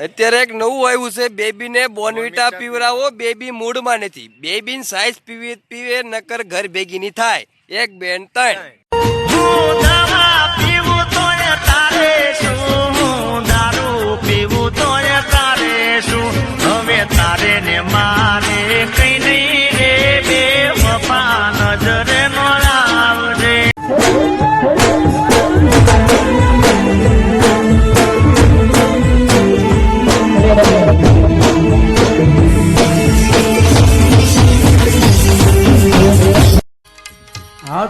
અત્યારે એક નવું આવ્યું છે બેબીને બોનવિટા પીવરાવો બેબી મૂડમાં નથી. બેબીન સાઈઝ પીવી પીવે નકર ઘર ભેગી ની થાય. એક બેન ત્રણ. પીવું તારે શું? દારૂ પીવું તોય તારે શું? હવે તારે ને મારે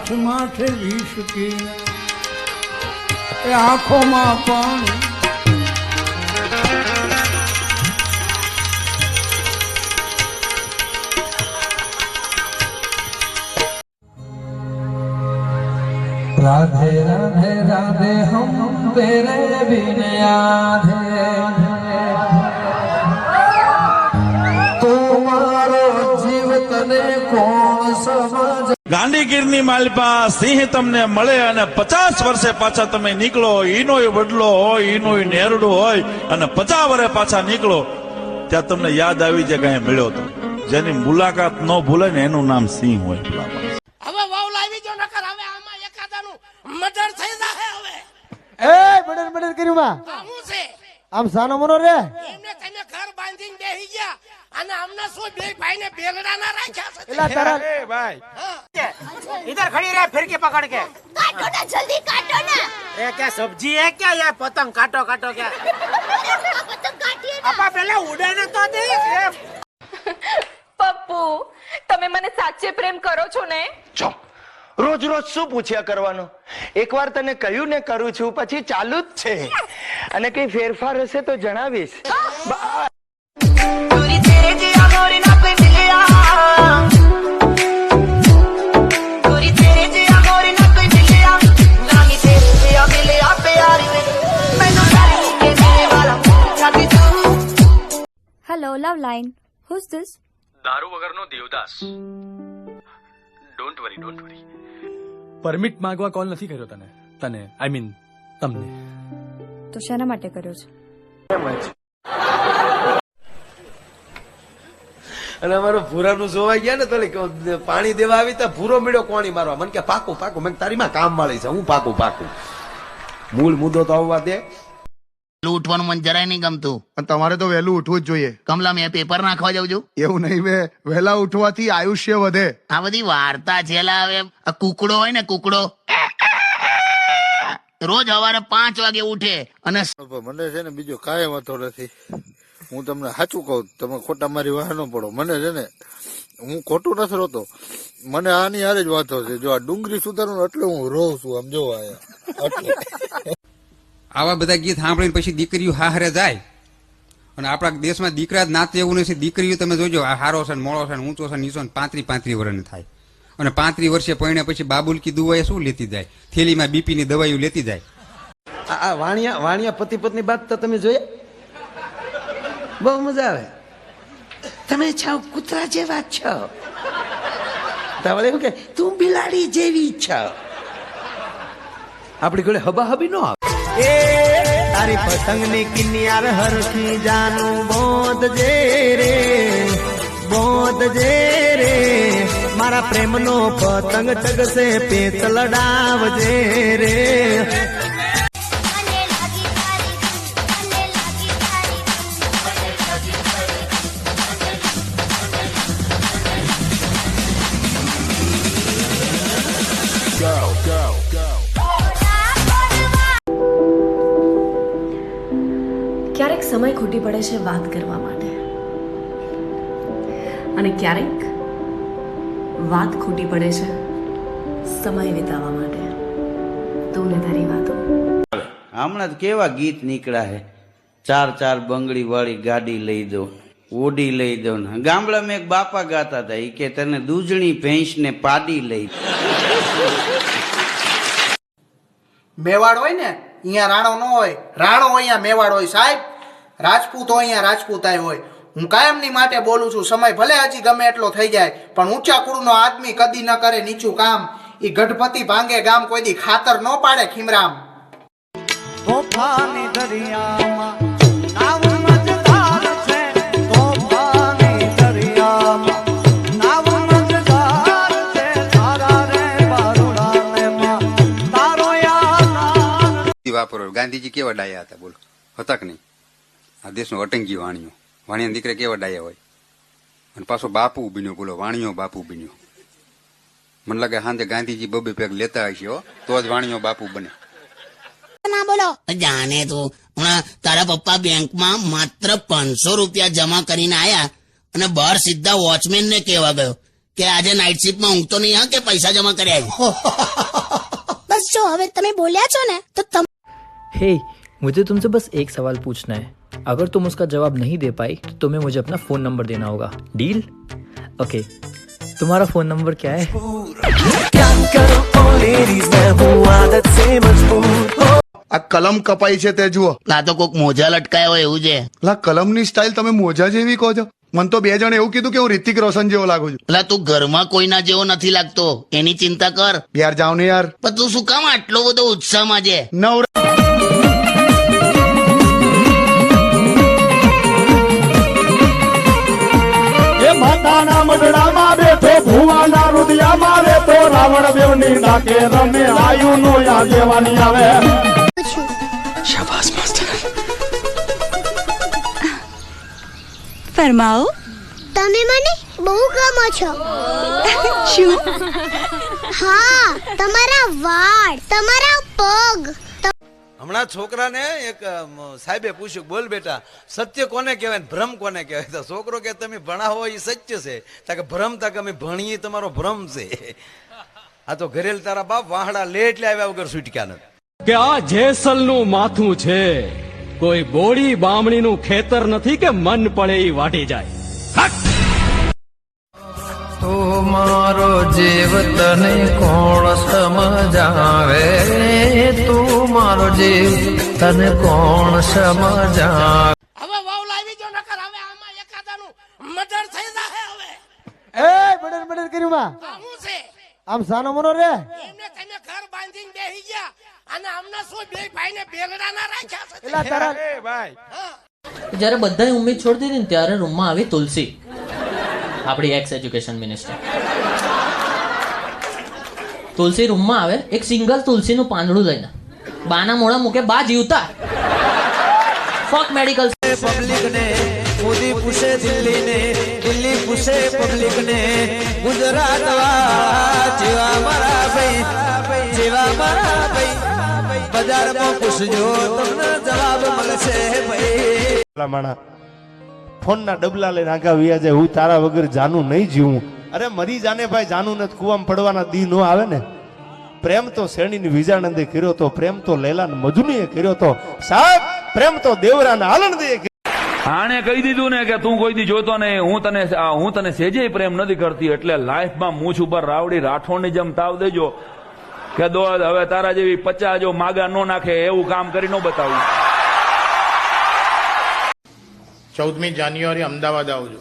હાથમાં છે વીસ કી એ આંખોમાં પાણી राधे राधे राधे हम तेरे बिन आधे ગાંધીગીરની માલપા સિંહ તમને મળે અને પચાસ વર્ષે પાછા તમે નીકળો. ઈનો વડલો હોય ઈનો નેરડો હોય અને પચાસ વર્ષે પાછા નીકળો. ત્યાં તમને યાદ આવી જાય કઈ મળ્યો તો જેની મુલાકાત ન ભૂલે ને એનું નામ સિંહ હોય. હવે વાવ લાવી જો નકર હવે આમાં એકાદાનું મર્ડર થઈ જાહે હવે. એ મર્ડર મર્ડર કર્યું માં. આ છે? આમ સાનો મનો રે એમને તમે ઘર બાંધીને બેહી ગયા અને અમને શું બે ભાઈને બેલડા ના રાખ્યા છે? એલા તારા ભાઈ. ઇધર ખડી રહે ફિરકી પકડ કે. કાટો ના જલ્દી કાટો ના. એ કે સબ્જી હે કે યે પતંગ કાટો કાટો કે. પતંગ કાટીએ આપા પેલા ઉડે ને તો દે. પપ્પુ તમે મને સાચે પ્રેમ કરો છો ને? જો રોજ રોજ શું પૂછ્યા કરવાનું? એકવાર તને કહ્યું ને કરું છું પછી ચાલુ જ છે. અને કઈ ફેરફાર હશે તો જણાવીશ. Hello, love line. Who's this? Don't worry permit માંગવા કોલ નથી કર્યો તને? તને આઈ મીન તમને. તો શેના માટે કર્યો છે? અને અમારો ભૂરાનું જોવાઈ ગયા ને તો પાણી દેવા આવી તો ભૂરો મળ્યો કોણી મારવા. મને કે પાકું પાકું. મેં તારી માં કામ વાળી છે હું પાકું પાકું. મૂળ મુદ્દો તો આવવા દે. ઉઠવાનું મને જરાય નહીં ગમતું. પણ તમારે તો વહેલું ઉઠવું જ જોઈએ. કમલા મેં પેપર નાખવા જાઉં છું. એવું નહીં બે વહેલા ઉઠવાથી આયુષ્ય વધે. આ બધી વાર્તા છે હવે આ કુકડો હોય ને કુકડો. રોજ સવારે પાંચ વાગે ઉઠે અને મને છે ને બીજો કાંઈ વાંધો નથી. હું તમને સાચું કહું તમે ખોટા મારી વાહ ન પડો. મને છે ને હું ખોટું નથી રોતો. મને આની હારે જ વાંધો છે. જો આ ડુંગળી સુધારું ને એટલે હું રોઉં છું આમ જોવા આયા એટલે. આવા બધા ગીત સાંભળીને પછી દીકરીઓ હારે જાય. અને આપણા દેશમાં દીકરા જ નાતે એવું નથી. દીકરીઓ તમે જોજો આ હારો છે ને મોળો છે ને ઊંચો છે નીચો ને પાંત્રી પાંત્રી વર્ષની થાય. અને પાંત્રી વર્ષે પરણે પછી બાબુલકી દુવાએ શું લેતી જાય? થેલીમાં બીપીની દવાઈઓ લેતી જાય. આ વાણિયા વાણિયા પતિ પત્ની બાદ તો તમે જોયા? બહુ મજા આવે. તમે છો કૂતરા જેવા છો. તમારે એવું કે, તું બિલાડી જેવી છો. આપણી ઘરે હબા હબી નો આવે. તારી પતંગની કિનિયાર હરખી જાનું બોધ જે રે, બોધ જે રે. મારા પ્રેમનો પતંગ ચગશે પેત લડાવજે રે. ક્યારેક પડે છે વાત કરવા માટે. અને ક્યારેક વાત ખોટી પડે છે સમય વિતાવવા માટે. તું ને તારી વાતો. હમણાં તો કેવા ગીત નીકળ્યા હે? ચાર ચાર બંગડી વાળી ગાડી લઈ દો ઓડી લઈ દો ને. ગામડામાં એક બાપા ગાતા હતા એ કે તને દૂધણી ભેંસ ને પાડી લઈ. મેવાડ હોય ને અહીંયા રાણો ન હોય રાણો અહીંયા મેવાડ હોય સાહેબ. રાજપૂત હોય અહીંયા રાજપૂતાય હોય. હું કાયમની માટે બોલું છું સમય ભલે હજી ગમે એટલો થઈ જાય પણ ઊંચા કુળનો આદમી કદી ન કરે નીચું કામ. એ ગઢપતિ ભાંગે ગામ કોઈ દી ખાતર ન પાડે ખીમરામ. વાપરો. ગાંધીજી કેવા ડાયા હતા બોલો. હતા કે નહીં? આ દેશનો અટંકી વાણિયો વાણિયા દીકરા કેવા ડાયા હોય અને પાછો બાપુ બન્યો બોલો વાણિયો બાપુ બન્યો મને લાગે સાંજે ગાંધીજી બબે પેગ લેતા હશે હો તો જ વાણિયો બાપુ બને ના બોલો જાણે તું હમણાં તારા પપ્પા બેંકમાં માત્ર પાંચસો રૂપિયા જમા કરીને આયા અને બહાર સીધા વોચમેન ને કહેવા ગયો કે આજે નાઇટ શિફ્ટમાં ઊંઘતો નહીં હા કે પૈસા જમા કર્યા છે બસ જો હવે તમે બોલ્યા છો ને તો તમ हे मुझे तुमसे बस एक सवाल पूछना है अगर तुम उसका जवाब नहीं दे पाई तो तुम्हें मुझे अपना फोन नंबर देना होगा डील ओके तुम्हारा फोन नंबर क्या है આ કલમ કપાઈ છે તે જુઓ આ તો કોક મોજા લટકાયા હોય એવું છે લા કલમની સ્ટાઇલ તમે મોજા જેવી કહો છો મને તો બે જણ એવું કીધું કે હું રિતિક રોશન જેવો લાગુ છું એટલે તું ઘરમાં કોઈના જેવો નથી લાગતો એની ચિંતા કર યાર જાવ ને યાર પણ તું શું કામ આટલો બધો ઉત્સાહમાં છે નવરા રાવણ દેવની નાકે રમે આયુ નો આગેવાની આવે. ફરમાવો તમે મને બહુ ગમો છો. શું? હા તમારા વાળ તમારા પગ. હમણાં છોકરાને એક સાહેબે પૂછ્યું બોલ બેટા સત્ય કોને કહેવાય ભ્રમ કોને કહેવાય? તો છોકરો કે તમે ભણાવો એ સત્ય છે. તા કે ભ્રમ તા કે અમે ભણીએ તમારો ભ્રમ છે. આ તો ઘરેલ તારા બાપ વાહડા લે એટલે આવ્યા વગર છૂટક્યા નથી. કે આ જેસલનું માથું છે. કોઈ બોડી બામણી નું ખેતર નથી કે મન પડે એ વાટી જાય. તો મારો જીવ તને કોણ સમજાવે? તું મારો જીવ તને કોણ સમજાવે? હવે વાવ લાવી જો નકર હવે આમાં એકાદાનું મર્ડર થઈ જાહે હવે. એ મર્ડર મર્ડર કર્યું માં. આમ સાનો મનો રે. એમને તમે ઘર બાંધીને બેહી ગયા અને અમને શું બે ભાઈને બેલડા ના રાખ્યા છે? એલા તારા જ્યારે બધાએ ઉમેદ છોડી દીધી ને ત્યારે રૂમમાં આવી તુલસી. આપણી એક્સ એજ્યુકેશન મિનિસ્ટર તુલસી રૂમમાં આવે એક સિંગલ તુલસીનું પાંદડું લઈને. બાના મોડા મૂકે બા જીવતા. ફક મેડિકલ પબ્લિક ને મોદી પૂછે દિલ્હી ને દિલ્હી પૂછે પબ્લિક ને ગુજરાત જેવા મારા ભાઈ જેવા મારા ભાઈ બજારમાં પૂછજો તમને જવાબ મળશે ભાઈ. માણા ફોનના ડબલા લઈને આગા વ્યા જાય હું તારા વગર જાનું નહીં જીવું. અરે મરી જાને ભાઈ જાનું નથી કુવામાં પડવાના દી નો આવે ને. પ્રેમ તો શ્રેણીની વિજાનંદે કર્યો તો પ્રેમ તો લેલાન મજુનીએ કર્યો તો. સાહેબ પ્રેમ તો દેવરાના આનંદે આણે કહી દીધું ને કે તું કોઈ દી જોતો ને હું તને હું તને સેજે પ્રેમ નથી કરતી એટલે લાઈફમાં મૂછ ઉપર રાવડી રાઠોડની જેમ તાવ દેજો. કે દો હવે તારા જેવી પચાસ જો માગા નો નાખે એવું કામ કરી ન બતાવું. ચૌદમી જાન્યુઆરી અમદાવાદ આવજો.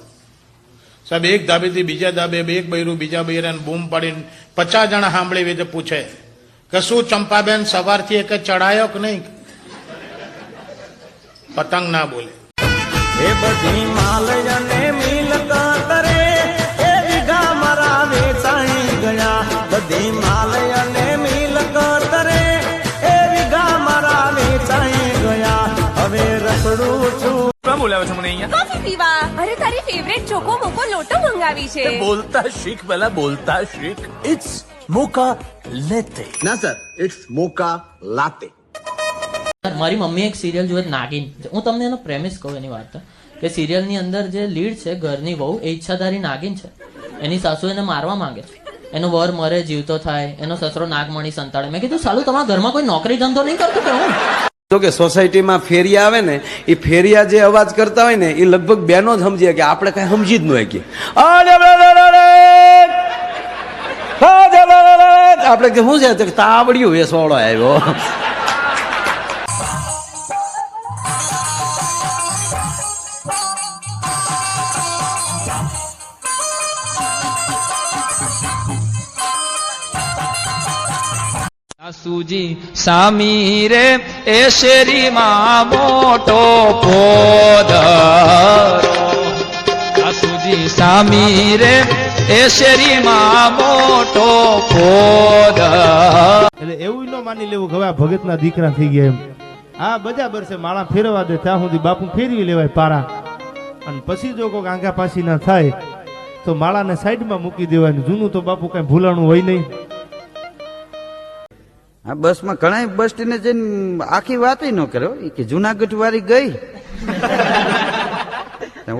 સાહેબ એક ધાબેથી બીજા ધાબે એક બૈરું બીજા બૈરાને બૂમ પાડીને પચાસ જણા સાંભળી રીતે પૂછે કે શું ચંપાબેન સવારથી એક ચડાયો કે નહીં? પતંગ ના બોલે. એ બધી માલયને મિલકત કરે એ વિઘા મારા વેચાણી ગયા. બધી માલયને મિલકત કરે એ વિઘા મારા વેચાણી ગયા. હવે રસડું છું. બોલાવે છે મને અહીંયા? કોફી પીવા. અરે તારી ફેવરેટ ચોકો મોકો લોટો મંગાવી છે. બોલતા શીખ પેલા બોલતા શીખ. ઇટ્સ મોકા લેતે ના સર ઇટ્સ મોકા લાતે મારી મમ્મી એક સિરિયલ જોવે નાગિન. હું તમને એનો પ્રેમિસ કહું એની વાત. કે સિરિયલની અંદર જે લીડ છે, ઘરની વહુ, એ ઈચ્છાધારી નાગિન છે. એની સાસુ એને મારવા માંગે છે. એનો વર મરે, જીવતો થાય. એનો સસરો નાગમણી સંતાડે. મેં કીધું, સાલું, તમારા ઘરમાં કોઈ નોકરી ધંધો નહીં કરતો કે હું? તો કે સોસાયટીમાં ફેરિયા આવે ને, એ ફેરિયા જે અવાજ કરતા હોય ને, એ લગભગ બેનો જ સમજીએ કે આપણે કઈ સમજી જ ન કે આપણે કે શું છે? તાવડ્યું તાવડિયું વેસવાળો આવ્યો. સાસુજી સામી રે એ શેરીમાં મોટો પોદરો સાસુજી સામી રે એ શેરીમાં મોટો પોદ એટલે એવું ન માની લેવું કે હવે આ ભગતના દીકરા થઈ ગયા એમ. હા, બધા છે માળા ફેરવા દે, ત્યાં સુધી બાપુ ફેરવી લેવાય પારા. અને પછી જો કોઈક આંગા પાછી ના થાય, તો માળાને સાઈડમાં મૂકી દેવાય જૂનું તો બાપુ કઈ ભૂલાણું હોય નહીં. આ બસમાં ઘણા બસ સ્ટેન્ડે જઈને આખી વાત ન કર્યો એ કે જુનાગઢ વાળી ગઈ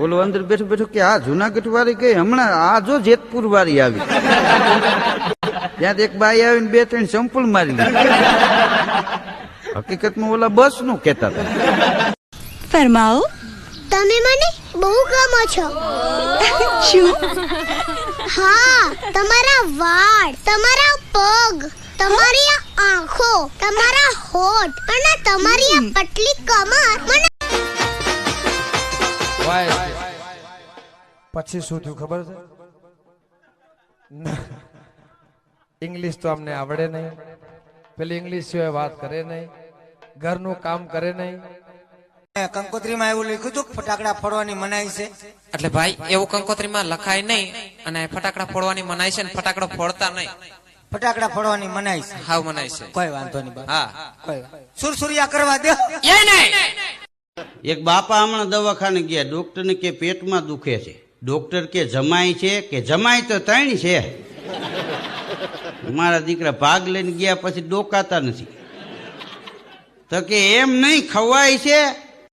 ઓલું અંદર બેઠું બેઠું કે આ જુનાગઢ વાળી ગઈ. હમણાં આ જો જેતપુર વાળી આવી. ત્યાં એક બાઈ આવીને બે ત્રણ સંપલ મારી લીધી હકીકતમાં ઓલા બસનું કેતા હતા. ફરમાવો તમે મને બહુ ગમો છો. શું? હા તમારા વાળ તમારા પગ તમારી આ આંખો તમારા હોઠ અને તમારી આ પતલી કમર મને પછી શું થયું ખબર છે? ઇંગ્લિશ તો અમને આવડે નહીં. પેલી ઇંગ્લિશ સિવાય વાત કરે નહીં. ઘરનું કામ કરે નહીં. કંકોત્રીમાં એવું લખ્યું હતું કે ફટાકડા ફોડવાની મનાઈ છે. એટલે ભાઈ એવું કંકોત્રીમાં લખાય નહીં અને ફટાકડા ફોડવાની મનાય છે ને ફટાકડો ફોડતા નહીં. ફટાકડા ફોડવાની મનાઈ છે. હાવ મનાય છે. કોઈ વાંધો નહીં. હા. કોઈ સુરસુરિયા કરવા દે. એક બાપા હમણાં દવાખાને ગયા ડોક્ટર ને કે પેટમાં દુખે છે. ડોક્ટર કે જમાય છે કે જમાય તો ત્રણ છે. મારા દીકરા ભાગ લઈને ગયા પછી ડોકાતા નથી. તો કે એમ નહીં ખવાય છે?